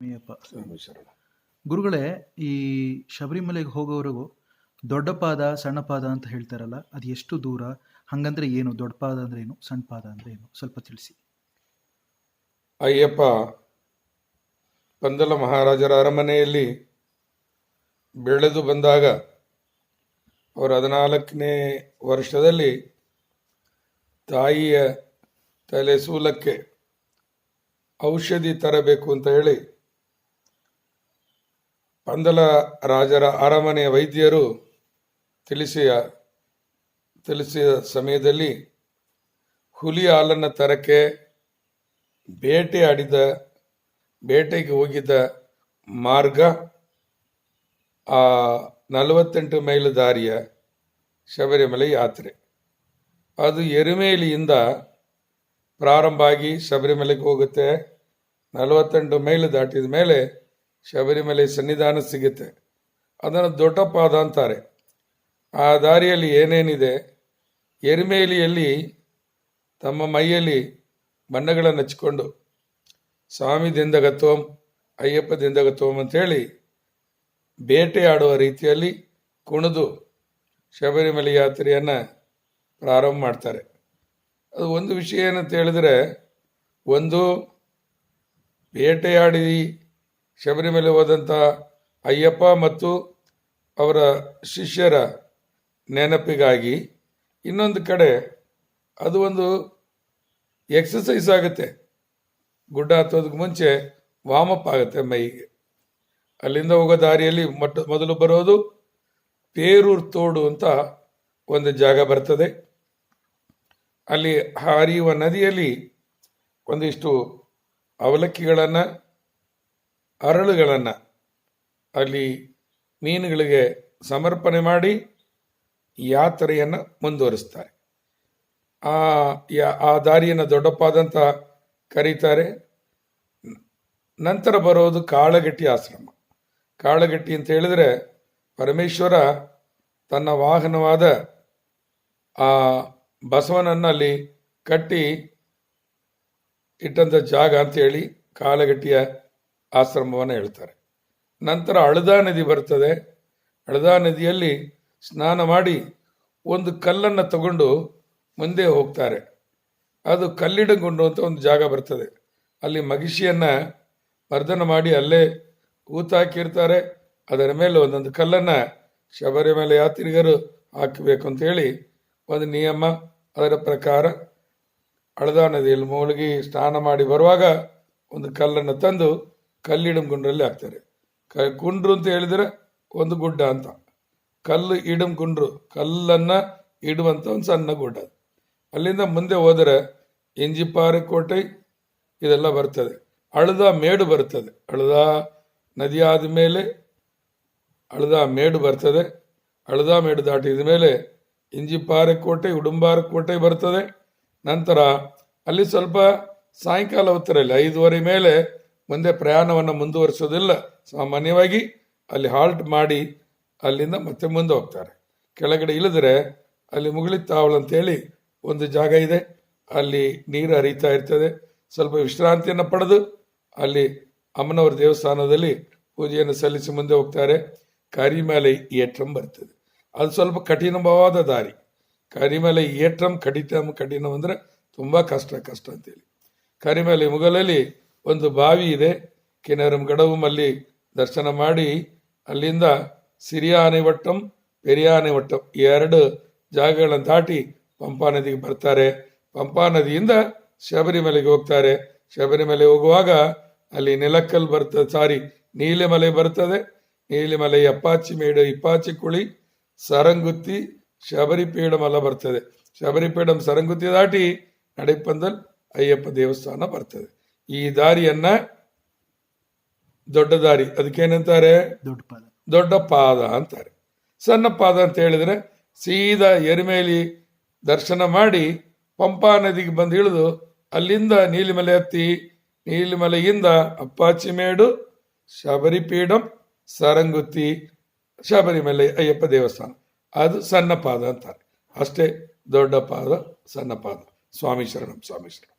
ಅಯ್ಯಪ್ಪ ಗುರುಗಳೇ ಈ ಶಬರಿಮಲೆಗೆ ಹೋಗೋವರೆಗೂ ದೊಡ್ಡ ಪಾದ ಸಣ್ಣ ಪಾದ ಅಂತ ಹೇಳ್ತಾರಲ್ಲ ಅದು ಎಷ್ಟು ದೂರ? ಹಂಗಂದ್ರೆ ಏನು? ದೊಡ್ಡ ಪಾದ ಅಂದ್ರೆ ಏನು? ಸಣ್ಣ ಪಾದ ಅಂದ್ರೆ ಏನು? ಸ್ವಲ್ಪ ತಿಳಿಸಿ. ಅಯ್ಯಪ್ಪ ಪಂದಲ ಮಹಾರಾಜರ ಅರಮನೆಯಲ್ಲಿ ಬೆಳೆದು ಬಂದಾಗ ಅವರ ಹದಿನಾಲ್ಕನೇ ವರ್ಷದಲ್ಲಿ ತಾಯಿಯ ತಲೆ ಸೂಲಕ್ಕೆ ಔಷಧಿ ತರಬೇಕು ಅಂತ ಹೇಳಿ ಪಂದಲ ರಾಜರ ಅರಮನೆಯ ವೈದ್ಯರು ತಿಳಿಸಿಯ, ತಿಳಿಸಿದ ಸಮಯದಲ್ಲಿ ಹುಲಿ ಹಾಲನ್ನು ತರಕ್ಕೆ ಬೇಟೆ ಆಡಿದ, ಬೇಟೆಗೆ ಹೋಗಿದ್ದ ಮಾರ್ಗ ಆ ನಲವತ್ತೆಂಟು ಮೈಲು ದಾರಿಯ ಶಬರಿಮಲೆ ಯಾತ್ರೆ. ಅದು ಎರುಮೇಲಿಯಿಂದ ಪ್ರಾರಂಭ ಆಗಿ ಶಬರಿಮಲೆಗೆ ಹೋಗುತ್ತೆ. ನಲವತ್ತೆಂಟು ಮೈಲು ದಾಟಿದ ಮೇಲೆ ಶಬರಿಮಲೆ ಸನ್ನಿಧಾನ ಸಿಗುತ್ತೆ. ಅದನ್ನು ದೊಡ್ಡ ಪಾದ ಅಂತಾರೆ. ಆ ದಾರಿಯಲ್ಲಿ ಏನೇನಿದೆ? ಎರಿಮೇಲಿಯಲ್ಲಿ ತಮ್ಮ ಮೈಯಲ್ಲಿ ಬಣ್ಣಗಳನ್ನು ಹಚ್ಕೊಂಡು ಸ್ವಾಮಿ ದಿಂದಗತ್ವಂ ಅಯ್ಯಪ್ಪ ದಿಂದಗತ್ವಂ ಅಂತೇಳಿ ಬೇಟೆಯಾಡುವ ರೀತಿಯಲ್ಲಿ ಕುಣಿದು ಶಬರಿಮಲೆ ಯಾತ್ರೆಯನ್ನು ಪ್ರಾರಂಭ ಮಾಡ್ತಾರೆ. ಅದು ಒಂದು ವಿಷಯ ಏನಂತ ಹೇಳಿದ್ರೆ, ಒಂದು ಬೇಟೆಯಾಡಿ ಶಬರಿಮಲೆ ಹೋದಂಥ ಅಯ್ಯಪ್ಪ ಮತ್ತು ಅವರ ಶಿಷ್ಯರ ನೆನಪಿಗಾಗಿ ಇನ್ನೊಂದು ಕಡೆ ಅದು ಒಂದು ಎಕ್ಸಸೈಸ್ ಆಗುತ್ತೆ. ಗುಡ್ಡ ಹತ್ತೋದಕ್ಕೆ ಮುಂಚೆ ವಾಮಪ್ ಆಗುತ್ತೆ ಮೈಗೆ. ಅಲ್ಲಿಂದ ಹೋಗೋ ದಾರಿಯಲ್ಲಿ ಮೊಟ್ಟ ಮೊದಲು ಬರೋದು ಪೇರೂರ್ ತೋಡು ಅಂತ ಒಂದು ಜಾಗ ಬರ್ತದೆ. ಅಲ್ಲಿ ಹರಿಯುವ ನದಿಯಲ್ಲಿ ಒಂದಿಷ್ಟು ಅವಲಕ್ಕಿಗಳನ್ನು ಅರಳುಗಳನ್ನು, ಅಲ್ಲಿ ಮೀನುಗಳಿಗೆ ಸಮರ್ಪಣೆ ಮಾಡಿ ಯಾತ್ರೆಯನ್ನು ಮುಂದುವರಿಸ್ತಾರೆ. ಆ, ಯಾ- ಆ ದಾರಿಯನ್ನು ದೊಡ್ಡಪ್ಪಾದಂತ ಕರೀತಾರೆ. ನಂತರ ಬರೋದು ಕಾಳಗಟ್ಟಿ ಆಶ್ರಮ. ಕಾಳಗಟ್ಟಿ ಅಂತ ಹೇಳಿದ್ರೆ ಪರಮೇಶ್ವರ ತನ್ನ ವಾಹನವಾದ ಆ ಬಸವನನ್ನು ಅಲ್ಲಿ ಕಟ್ಟಿ ಇಟ್ಟಂಥ ಜಾಗ ಅಂತೇಳಿ ಕಾಳಗಟ್ಟಿಯ ಆಶ್ರಮವನ್ನು ಹೇಳ್ತಾರೆ. ನಂತರ ಅಳದಾ ನದಿ ಬರ್ತದೆ. ಅಳದಾ ನದಿಯಲ್ಲಿ ಸ್ನಾನ ಮಾಡಿ ಒಂದು ಕಲ್ಲನ್ನು ತಗೊಂಡು ಮುಂದೆ ಹೋಗ್ತಾರೆ. ಅದು ಕಲ್ಲಿಡಗುಂಡು ಅಂತ ಒಂದು ಜಾಗ ಬರ್ತದೆ. ಅಲ್ಲಿ ಮಗಿಷಿಯನ್ನು ಮರ್ದನ ಮಾಡಿ ಅಲ್ಲೇ ಊತಾಕಿರ್ತಾರೆ ಅದರ ಮೇಲೆ ಒಂದೊಂದು ಕಲ್ಲನ್ನು ಶಬರಿಮಲೆ ಯಾತ್ರಿಗರು ಹಾಕಬೇಕು ಅಂತ ಹೇಳಿ ಒಂದು ನಿಯಮ, ಅದರ ಪ್ರಕಾರ ಅಳದಾ ನದಿಯಲ್ಲಿ ಮುಳುಗಿ ಸ್ನಾನ ಮಾಡಿ ಬರುವಾಗ ಒಂದು ಕಲ್ಲನ್ನು ತಂದು ಕಲ್ಲಿಡಂ ಗುಂಡ್ರಲ್ಲಿ ಹಾಕ್ತಾರೆ. ಕ ಗುಂಡ್ರು ಅಂತ ಹೇಳಿದರೆ ಒಂದು ಗುಡ್ಡ ಅಂತ. ಕಲ್ಲು ಇಡಂ ಗುಂಡ್ರು ಕಲ್ಲನ್ನು ಇಡುವಂಥ ಒಂದು ಸಣ್ಣ ಗುಡ್ಡ. ಅಲ್ಲಿಂದ ಮುಂದೆ ಹೋದರೆ ಇಂಜಿಪಾರೆ ಕೋಟೆ ಇದೆಲ್ಲ ಬರ್ತದೆ. ಅಳದ ಮೇಡು ಬರ್ತದೆ. ಅಳದ ನದಿ ಆದ ಮೇಲೆ ಅಳದ ಮೇಡು ಬರ್ತದೆ. ಅಳದ ಮೇಡು ದಾಟಿದ ಮೇಲೆ ಇಂಜಿಪಾರೆ ಕೋಟೆ, ಉಡುಂಬಾರ ಕೋಟೆ ಬರ್ತದೆ. ನಂತರ ಅಲ್ಲಿ ಸ್ವಲ್ಪ ಸಾಯಂಕಾಲ ಹೊತ್ತರಲ್ಲಿ ಐದುವರೆ ಮೇಲೆ ಮುಂದೆ ಪ್ರಯಾಣವನ್ನು ಮುಂದುವರಿಸೋದಿಲ್ಲ. ಸಾಮಾನ್ಯವಾಗಿ ಅಲ್ಲಿ ಹಾಲ್ಟ್ ಮಾಡಿ ಅಲ್ಲಿಂದ ಮತ್ತೆ ಮುಂದೆ ಹೋಗ್ತಾರೆ. ಕೆಳಗಡೆ ಇಳಿದ್ರೆ ಅಲ್ಲಿ ಮುಗುಳಿ ತಾವಳು ಅಂತೇಳಿ ಒಂದು ಜಾಗ ಇದೆ. ಅಲ್ಲಿ ನೀರು ಹರಿತಾ ಇರ್ತದೆ. ಸ್ವಲ್ಪ ವಿಶ್ರಾಂತಿಯನ್ನು ಪಡೆದು ಅಲ್ಲಿ ಅಮ್ಮನವರ ದೇವಸ್ಥಾನದಲ್ಲಿ ಪೂಜೆಯನ್ನು ಸಲ್ಲಿಸಿ ಮುಂದೆ ಹೋಗ್ತಾರೆ. ಕರಿಮಲೆ ಏಟ್ರಂ ಬರ್ತದೆ. ಅದು ಸ್ವಲ್ಪ ಕಠಿಣವಾದ ದಾರಿ. ಕರಿಮಲೆ ಏಟ್ರಂ ಕಡಿತಂ ಕಠಿಣ ಅಂದರೆ ತುಂಬ ಕಷ್ಟ ಕಷ್ಟ ಅಂತೇಳಿ. ಕರಿಮಲೆ ಮುಗಲಲ್ಲಿ ಒಂದು ಬಾವಿ ಇದೆ. ಕಿನರಂ ಗಡವುಮಲ್ಲಿ ದರ್ಶನ ಮಾಡಿ ಅಲ್ಲಿಂದ ಸಿರಿಯ ವಟ್ಟಂ ಪೆರಿಯ ವಟ್ಟಂ ಈ ಎರಡು ಜಾಗಗಳನ್ನು ದಾಟಿ ಪಂಪಾ ನದಿಗೆ ಬರ್ತಾರೆ. ಪಂಪಾ ನದಿಯಿಂದ ಶಬರಿಮಲೆಗೆ ಹೋಗ್ತಾರೆ. ಶಬರಿಮಲೆ ಹೋಗುವಾಗ ಅಲ್ಲಿ ನೆಲಕ್ಕಲ್ ಬರ್ತದೆ, ಸಾರಿ ನೀಲಿಮಲೆ ಬರ್ತದೆ. ನೀಲಿಮಲೆ ಅಪ್ಪಾಚಿ ಮೇಡ, ಇಪ್ಪಾಚಿ ಕುಳಿ, ಸರಂಗುತ್ತಿ ಶಬರಿಪೀಡಮೆಲ್ಲ ಬರ್ತದೆ. ಶಬರಿಪೀಡಂ ಸರಂಗುತ್ತಿ ದಾಟಿ ನಡೆಪಂದಲ್ ಅಯ್ಯಪ್ಪ ದೇವಸ್ಥಾನ ಬರ್ತದೆ. ಈ ದಾರಿಯನ್ನ ದೊಡ್ಡ ದಾರಿ. ಅದಕ್ಕೇನಂತಾರೆ? ದೊಡ್ಡ ಪಾದ. ದೊಡ್ಡ ಪಾದ ಅಂತಾರೆ. ಸಣ್ಣ ಪಾದ ಅಂತ ಹೇಳಿದ್ರೆ ಸೀದಾ ಎರಿಮೇಲಿ ದರ್ಶನ ಮಾಡಿ ಪಂಪಾ ನದಿಗೆ ಬಂದು ಇಳಿದು ಅಲ್ಲಿಂದ ನೀಲಿಮಲೆ ಹತ್ತಿ ನೀಲಿಮಲೆಯಿಂದ ಅಪ್ಪಾಚಿಮೇಡು ಮೇಡು ಶಬರಿಪೀಡಂ ಸರಂಗುತ್ತಿ ಶಬರಿಮಲೆ ಅಯ್ಯಪ್ಪ ದೇವಸ್ಥಾನ. ಅದು ಸಣ್ಣ ಪಾದ ಅಂತಾರೆ. ಅಷ್ಟೇ ದೊಡ್ಡ ಪಾದ ಸಣ್ಣ ಪಾದ. ಸ್ವಾಮಿ ಶರಣಂ ಸ್ವಾಮಿ ಶರಣಂ.